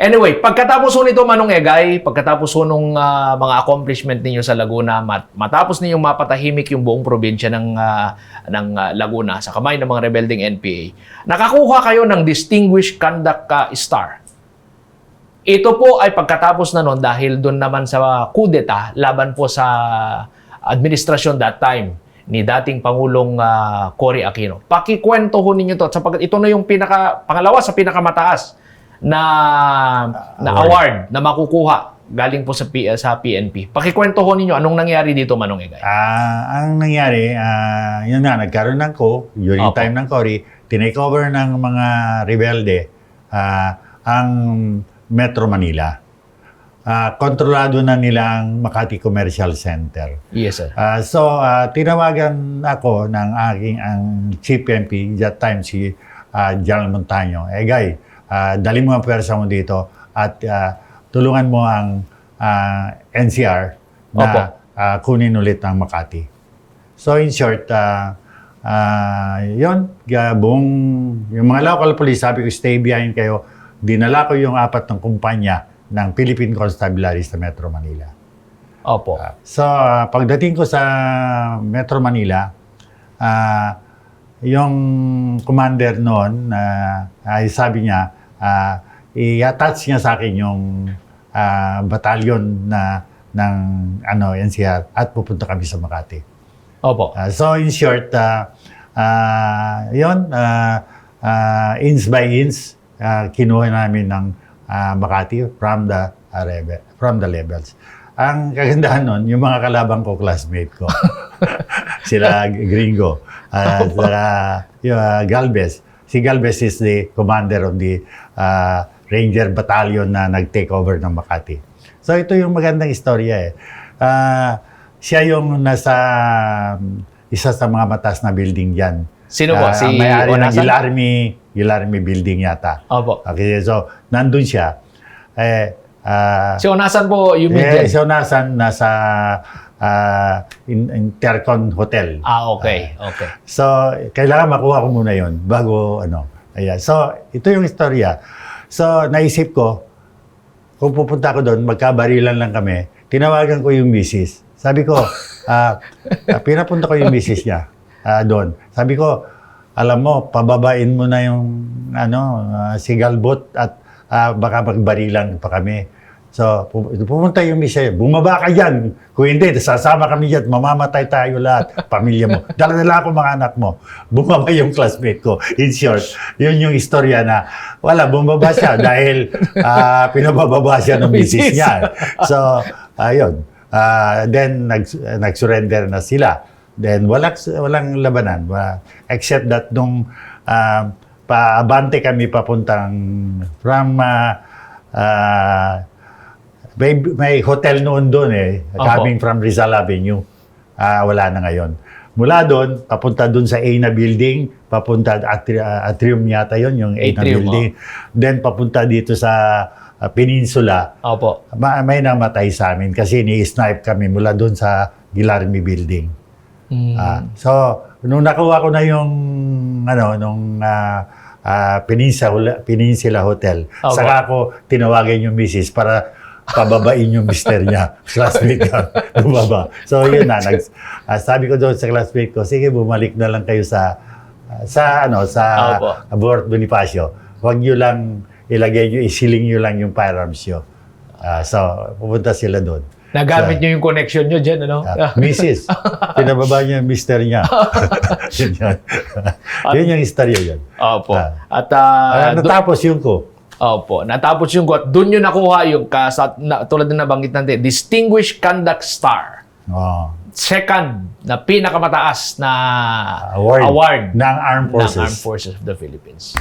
Anyway, pagkatapos ho nito Manong Egay, pagkatapos ho nung ah, mga accomplishment ninyo sa Laguna, mat- matapos ninyong mapatahimik yung buong probinsya ng ah, ng ah, Laguna sa kamay ng mga rebelding NPA, nakakuha kayo ng Distinguished Conduct ah, Star. Ito po ay pagkatapos na noon dahil doon naman sa kudeta laban po sa administrasyon that time ni dating Pangulong ah, Cory Aquino. Pakikwento ho ninyo to sapagkat ito na yung pinaka pangalawa sa pinakamataas na na award na makukuha galing po sa P- sa PNP. Pakikwento ho ninyo anong nangyari dito Manong Egay. Ah, ang nangyari, ah, yun nga, nagkaroon ng ko, during Opo. time ng Cory, tinake over ng mga rebelde ah, ang Metro Manila. Ah, kontrolado na nila ang Makati Commercial Center. Yes sir. Ah, so, ah, tinawagan ako ng aking ang chief MP, that time si uh, General Montaño. Eh, guy, ah, dali mo ang pwersa mo dito at ah, tulungan mo ang ah, NCR na Opo. ah, kunin ulit ang Makati. So, in short, ah, ah, yun, buong, yung mga local police, sabi ko, stay behind kayo. Dinala ko yung apat ng kumpanya ng Philippine Constabulary sa Metro Manila. Opo. Ah, So, ah, pagdating ko sa Metro Manila, ah, yung commander noon, ah, ay sabi niya, ah, i-attach niya sa akin yung ah, batalyon na ng ano NCR at pupunta kami sa Makati. Opo. Ah, so in short, ah, ah, yun, ah, ah, ins by ins, ah, kinuha namin ng ah, Makati from the ah, rebe- from the levels. Ang kagandahan nun, yung mga kalabang ko, classmate ko, sila Gringo, saka yung, ah, Galvez. Si Galvez is the commander of the ah, Ranger Battalion na nag-take over ng Makati. So ito yung magandang istorya eh. Ah, siya yung nasa um, isa sa mga matas na building diyan. Sino po? Si may-ari ng Onasan? Gilarmi, Gilarmi building yata. Opo. Okay, so nandun siya. Eh, ah, Si Onasan po you mean eh, dyan? so nasan nasa ah, in, Intercon Hotel. Ah, okay. Okay. So, kailangan makuha ko muna yon bago ano. Ayan. So, ito yung istorya. So, naisip ko, kung pupunta ko doon, magkabarilan lang kami, tinawagan ko yung misis. Sabi ko, ah, pinapunta ko yung misis niya ah, doon. Sabi ko, alam mo, pababain mo na yung ano, ah, si Galbot at ah, baka magbarilan pa kami. So, pu- pumunta yung misis, bumaba ka dyan. Kung hindi, sasama kami dyan, mamamatay tayo lahat, pamilya mo. Dala-dala ako mga anak mo. Bumaba yung classmate ko. In short, yun yung istorya na, wala, bumaba siya dahil ah, pinabababa siya ng misis niya. So, ayun. Ah, then, nag, nag-surrender na sila. Then, walang, walang labanan. Except that nung ah, paabante kami papuntang from ah, ah, may, may hotel noon doon eh, Opo. coming from Rizal Avenue. Ah, wala na ngayon. Mula doon, papunta doon sa A na building, papunta atri- ah, atrium yata yon yung A na Atrium, building. Then papunta dito sa ah, peninsula. Opo. Ma- may namatay sa amin kasi ni-snipe kami mula doon sa Gilarmi building. Mm. Ah, so, nung nakuha ko na yung ano nung ah, ah, Peninsula Peninsula Hotel, Opo. saka ako tinawagan yung misis para pababain yung mister niya. Classmate niya, bumaba. So, yun na. Nag, ah, sabi ko doon sa classmate ko, sige, bumalik na lang kayo sa ah, sa ano sa Opo. Fort Bonifacio. Huwag niyo lang ilagay niyo, isiling niyo lang yung firearms niyo. Ah, so, pupunta sila doon. Nagamit So, niyo yung connection niyo dyan, ano? Ah, Mrs. Pinababa niya yung mister niya. yun yun. yun yung istorya yun. Opo. Ah. At ah, Ah, do- natapos yung ko. Opo, natapos yung got. Doon yun nakuha yung kasa, na, tulad na nabanggit natin, Distinguished Conduct Star. Oh, Second na pinakamataas na award, award ng Armed ng. Armed Forces of the Philippines.